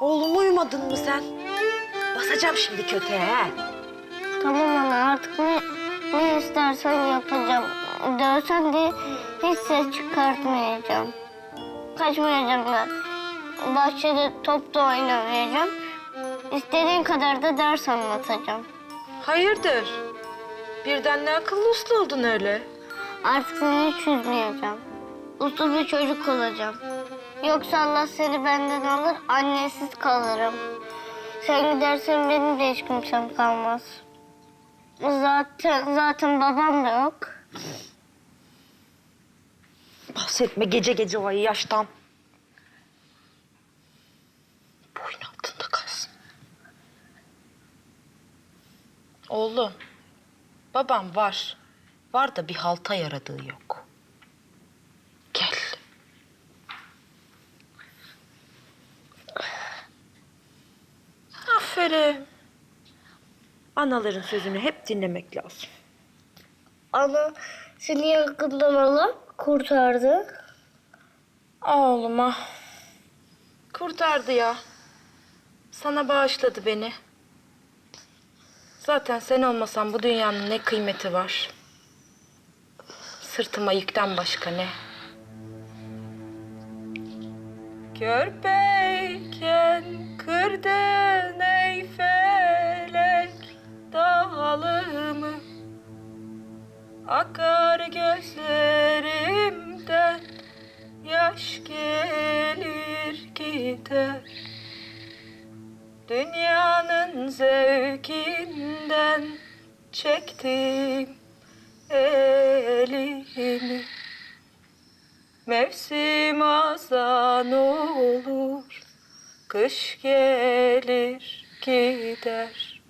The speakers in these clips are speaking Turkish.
Oğlum uyumadın mı sen? Basacağım şimdi köteğe. he. Tamam ana artık ne, ne istersen yapacağım. Dövsen de hiç ses çıkartmayacağım. Kaçmayacağım da. Bahçede top da oynamayacağım. İstediğin kadar da ders anlatacağım. Hayırdır? Birden ne akıllı uslu oldun öyle? Artık seni hiç üzmeyeceğim. Uslu bir çocuk olacağım. Yoksa Allah seni benden alır, annesiz kalırım. Sen gidersen benim de hiç kimsem kalmaz. Zaten zaten babam da yok. Bahsetme gece gece o yaştan. Oğlum, babam var. Var da bir halta yaradığı yok. Gel. Aferin. Anaların sözünü hep dinlemek lazım. Ana seni yakından alıp kurtardı. Oğluma. Kurtardı ya. Sana bağışladı beni. Zaten sen olmasan bu dünyanın ne kıymeti var? Sırtıma yükten başka ne? Körpeyken kırdın ey felek dağılımı Akar gözlerimden Yaş gelir gider Dünyanın zevkinden Çektim elimi. Mevsim azan olur Kış gelir gider.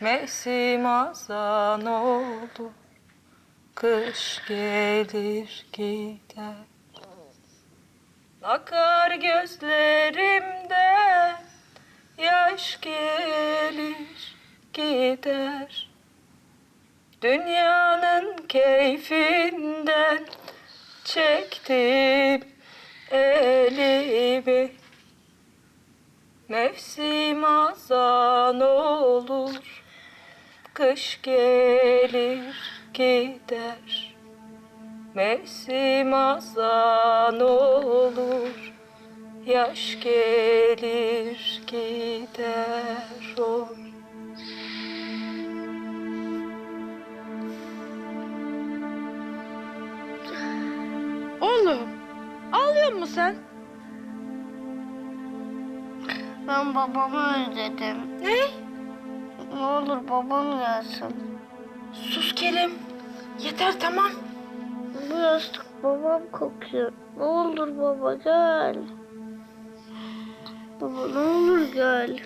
Mevsim azan olur Kış gelir gider. Akar gözlerimden Yaş gelir gider Dünyanın keyfinden Çektim elimi. Mevsim azan olur Kış gelir gider. Mevsim azan olur Yaş gelir gider. Oy ağlıyor musun sen? Ben babamı özledim. Ne? Ne olur babam gelsin. Sus Kerim. Yeter tamam. Bu yastık babam kokuyor. Ne olur baba gel. Baba ne olur gel.